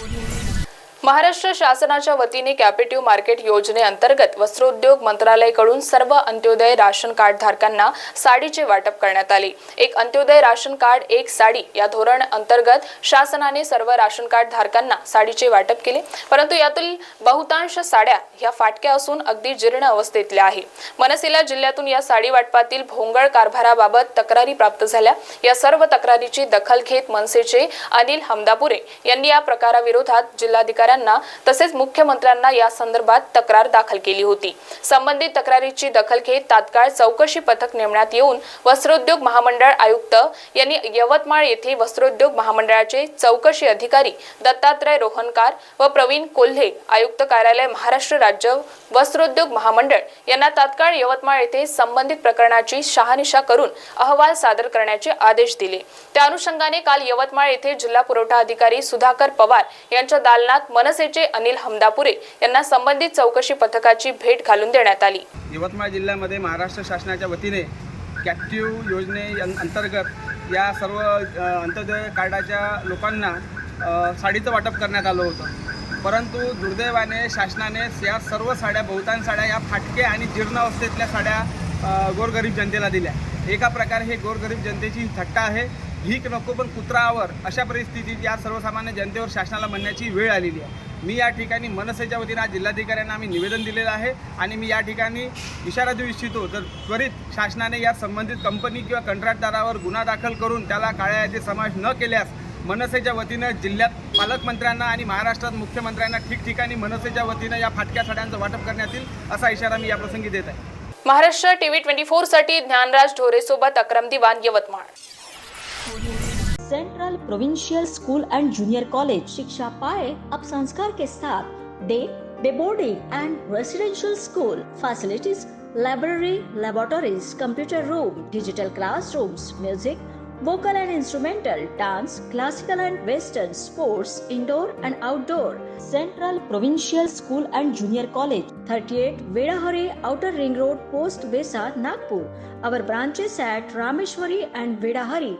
Audio. Maharashtra शासनाच्या वतीने कॅपिटिव्ह market योजनेअंतर्गत वस्त्रोद्योग मंत्रालयाकडून सर्व अंत्योदय राशन कार्ड धारकांना साडीचे वाटप करण्यात आले. एक अंत्योदय राशन कार्ड एक साडी या धोरण अंतर्गत शासनाने सर्व राशन कार्ड धारकांना साडीचे वाटप केले. परंतु यातील बहुतांश साड्या ह्या फाटक्या असून अगदी जीर्ण अवस्थेतल्या आहे. मनसेला जिल्ह्यातून या साडी वाटपातील भोंगळ कारभाराबाबत तक्रारी प्राप्त झाल्या. या सर्व तक्रारीची दखल घेत मनसेचे अनिल हमदापुरे यांनी या प्रकाराविरोधात जिल्हाधिकारी अधिकाऱ्यांना तसेच मुख्यमंत्र्यांना या संदर्भात तक्रार दाखल केली होती. संबंधित तक्रारीची दखल घेत तात्काळ चौकशी पथक नेमण्यात येऊन वस्त्रोद्योग महामंडळ आयुक्त यांनी यवतमाळ येथे वस्त्रोद्योग महामंडळाचे चौकशी अधिकारी दत्तात्रय रोहनकार व प्रवीण कोल्हे आयुक्त कार्यालय महाराष्ट्र राज्य वस्त्रोद्योग महामंडळ यांना तात्काळ यवतमाळ येथे संबंधित प्रकरणाची शहानिशा करून अहवाल सादर करण्याचे आदेश दिले. त्या अनुषंगाने काल यवतमाळ येथे जिल्हा पुरवठा अधिकारी सुधाकर पवार यांच्या दालनात मनसेचे अनिल हमदापुरे यांना संबंधित चौकशी पथकाची भेट घालून देण्यात आली. यवतमाळ जिल्ह्यामध्ये महाराष्ट्र शासनाच्या वतीने कॅप्टिव्ह योजने अंतर्गत या सर्व अंत्योदय कार्डाच्या लोकांना साडीचं वाटप करण्यात आलं होतं. परंतु दुर्दैवाने शासनाने या सर्व साड्या बहुतांश साड्या या फाटके आणि जीर्ण अवस्थेतल्या साड्या गोरगरीब जनतेला दिल्या. एका प्रकारे हे गोरगरीब जनतेची थट्टा आहे. भीक नको पण कुत्रावर अशा परिस्थितीत या सर्वसामान्य जनतेवर शासनाला म्हणण्याची वेळ आलेली आहे. मी या ठिकाणी मनसेच्या वतीनं आज जिल्हाधिकाऱ्यांना आम्ही निवेदन दिलेलं आहे आणि मी या ठिकाणी इशारा देऊ इच्छितो जर त्वरित शासनाने या संबंधित कंपनी किंवा कंत्राटदारावर गुन्हा दाखल करून त्याला काळ्या यादी समावेश न केल्यास मनसेच्या वतीनं जिल्ह्यात पालकमंत्र्यांना आणि महाराष्ट्रात मुख्यमंत्र्यांना ठिकठिकाणी मनसेच्या वतीनं या फाटक्या साड्यांचं वाटप करण्यात येईल असा इशारा मी याप्रसंगी देत आहे. महाराष्ट्र टीव्ही ट्वेंटी फोरसाठी Dnyanraj ढोरेसोबत Akram Diwan Yavatmal. central provincial school and junior college शिक्षा पाए अब संस्कार के साथ day day boarding and residential school facilities library laboratories computer room digital classrooms music vocal and instrumental dance classical and western sports indoor and outdoor central provincial school and junior college 38 vedahari outer ring road post besa nagpur our branches at rameshwari and vedahari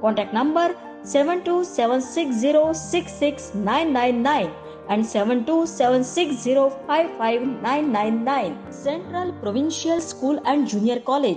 Contact number 7276066999 and 7276055999. Central Provincial School and Junior College.